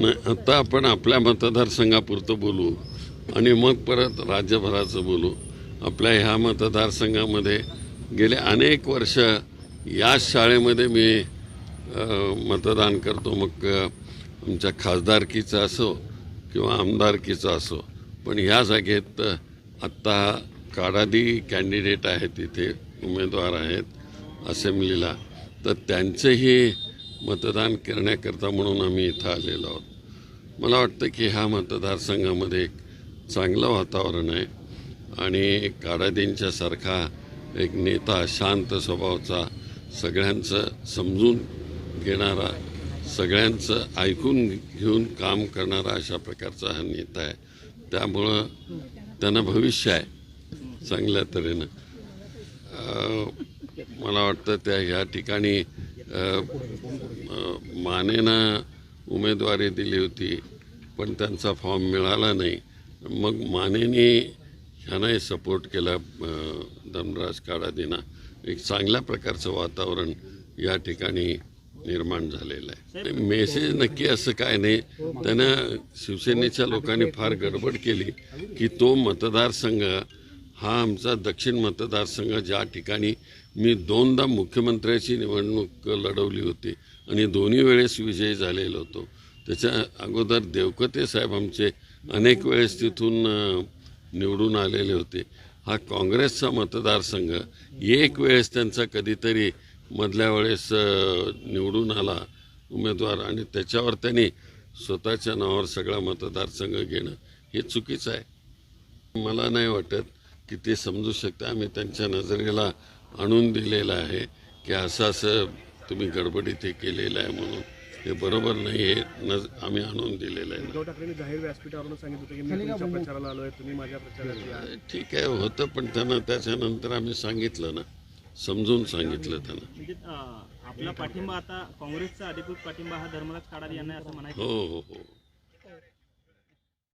नाही आता आपण आपल्या मतदारसंघापुरतं बोलू आणि मग परत राज्यभराचं बोलू. आपल्या ह्या मतदारसंघामध्ये गेले अनेक वर्ष याच शाळेमध्ये मी मतदान करतो. मग आमच्या खासदारकीचं असो किंवा आमदारकीचं असो. पण ह्या जागेत आत्ता काडादी कॅन्डिडेट आहेत तिथे उमेदवार आहेत असेंब्लीला. तर त्यांचंही मतदान करण्याकरता म्हणून आम्ही इथं आलेलो आहोत. मला वाटतं की ह्या मतदारसंघामध्ये एक चांगलं वातावरण आहे आणि काडादींच्यासारखा एक नेता शांत स्वभावाचा सगळ्यांचं समजून घेणारा सगळ्यांचं ऐकून घेऊन काम करणारा अशा प्रकारचा हा नेता आहे. त्यामुळं त्यांना भविष्य आहे चांगल्या तऱ्हेनं. मला वाटतं त्या ह्या ठिकाणी मानेनं उमेदवारी दिली होती पण त्यांचा फॉर्म मिळाला नाही. मग मानेने ह्यांनाही सपोर्ट केला धनराज काडादीना एक चांगल्या प्रकारचं वातावरण या ठिकाणी निर्माण झालेलं आहे. मेसेज नक्की असं काय नाही त्यानं शिवसेनेच्या लोकांनी फार गडबड केली की तो मतदारसंघ हा आमचा दक्षिण मतदारसंघ ज्या ठिकाणी मी दोनदा मुख्यमंत्र्याची निवडणूक लढवली होती आणि दोन्ही वेळेस विजयी झालेलो होतो. त्याच्या अगोदर देवकते साहेब आमचे अनेक वेळेस तिथून निवडून आलेले होते. हा काँग्रेसचा मतदारसंघ एक वेळेस त्यांचा कधीतरी मधल्या वेळेस निवडून आला उमेदवार आणि त्याच्यावर त्यांनी स्वतःच्या नावावर सगळा मतदारसंघ घेणं हे चुकीचं आहे. मला नाही वाटत की ते समजू शकते. आम्ही त्यांच्या नजरेला आणून दिलेलं आहे की असं असं तुम्ही गडबडीत हे केलेलं आहे म्हणून. हे बरोबर नाही हे नज आम्ही आणून दिलेलं आहे. उद्धव ठाकरेंनी जाहीर व्यासपीठावरून सांगितलं होतं की मी तुमच्या प्रचाराला आलोय तुम्ही माझ्या प्रचारात या. ठीक आहे होतं पण त्यांना त्याच्यानंतर आम्ही सांगितलं ना. समजून सांगितलं त्यांना. म्हणजे आपला पाठिंबा आता काँग्रेसचा अधिकृत पाठिंबा हा धर्मराज काडारी यांना आहे असं म्हणायचं. हो हो हो.